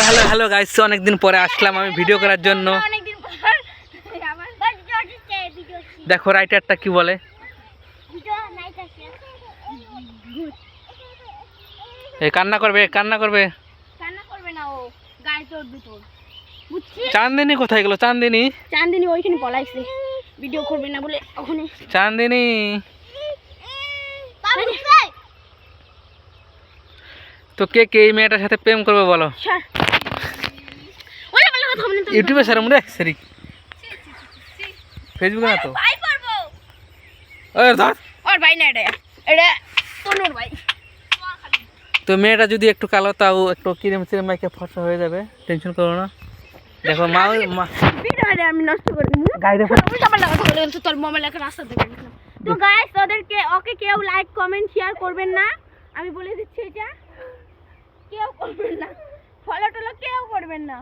Hello hello hello guys অনেকদিন পরে আসলাম আমি ভিডিও করার জন্য। ভিডিও দেখো রাইটারটা কি বলে? কান্না করবে কান্না করবে। কান্না করবে না ও। গায়ে তোর দুটো। বুঝছি চান্দিনী কোথায় গেল? চান্দিনী চান্দিনী ওইখানে পলাইছে। ভিডিও করবে না বলে ওখানে। চান্দিনী তো কে কে এই মেয়েটার সাথে প্রেম করবে বলো? ইউটিউবে সারম রে সেরি ফেসবুকে না তো? ভাই পারব ওই ধর। ওর ভাই না এটা। এটা তনুর ভাই। তো মেয়েটা যদি একটু কালো তাও একটু কিরম চিরম মাইকে ফসা হয়ে যাবে। টেনশন করো না। দেখো মা আমি নষ্ট করে দিই গাড়িতে তোর মোবাইল একটা রাস্তা তো গাইস ওদেরকে ওকে কেউ লাইক কমেন্ট শেয়ার করবেন না। আমি বলে দিচ্ছি এটা। কেউ করবেন না। ফলো টলো কেউ করবেন না।